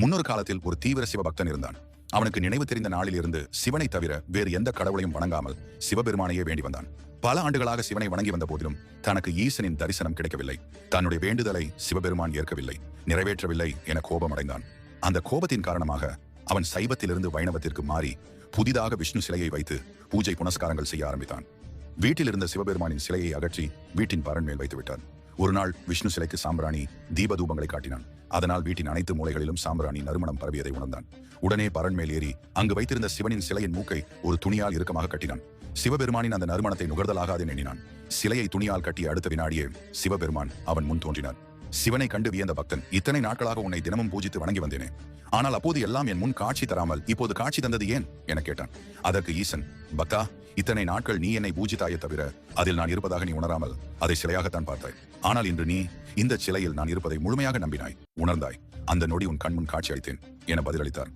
முன்னொரு காலத்தில் ஒரு தீவிர சிவபக்தன் இருந்தான். அவனுக்கு நினைவு தெரிந்த நாளிலிருந்து சிவனை தவிர வேறு எந்த கடவுளையும் வணங்காமல் சிவபெருமானையே வேண்டி வந்தான். பல ஆண்டுகளாக சிவனை வணங்கி வந்த போதிலும் தனக்கு ஈசனின் தரிசனம் கிடைக்கவில்லை. தன்னுடைய வேண்டுதலை சிவபெருமான் ஏற்கவில்லை நிறைவேற்றவில்லை என கோபமடைந்தான். அந்த கோபத்தின் காரணமாக அவன் சைவத்திலிருந்து வைணவத்திற்கு மாறி புதிதாக விஷ்ணு சிலையை வைத்து பூஜை புனஸ்காரங்கள் செய்ய ஆரம்பித்தான். வீட்டிலிருந்த சிவபெருமானின் சிலையை அகற்றி வீட்டின் பரண் மேல் வைத்து விட்டான் ஒரு நாள் விஷ்ணு சிலைக்கு சாம்பிராணி தீபதூபங்களை காட்டினான். அதனால் வீட்டின் அனைத்து மூலைகளிலும் சாம்பிராணி நறுமணம் பரவியதை உணர்ந்தான். உடனே பரன் மேல் ஏறி அங்கு வைத்திருந்த சிவனின் சிலையின் மூக்கை ஒரு துணியால் இறுக்கமாக கட்டினான். சிவபெருமானின் அந்த நறுமணத்தை நுகர்தலாகாது எண்ணினான். சிலையை துணியால் கட்டிய அடுத்த வினாடியே சிவபெருமான் அவன் முன் தோன்றினார். சிவனை கண்டு வியந்த பக்தன் இத்தனை நாட்களாக உன்னை தினமும் பூஜித்து வணங்கி வந்தேனே. ஆனால் அப்போது எல்லாம் என் முன் காட்சி தராமல் இப்போது காட்சி தந்தது ஏன்? என கேட்டான். அதற்கு ஈசன் பக்தா இத்தனை நாட்கள் நீ என்னை பூஜித்தாயே தவிர அதில் நான் இருப்பதாக நீ உணராமல் அதை சிலையாகத்தான் பார்த்தாய். ஆனால் இன்று நீ இந்த சிலையில் நான் இருப்பதை முழுமையாக நம்பினாய் உணர்ந்தாய். அந்த நொடி உன் கண்முன் காட்சி அளித்தேன் என பதிலளித்தார்.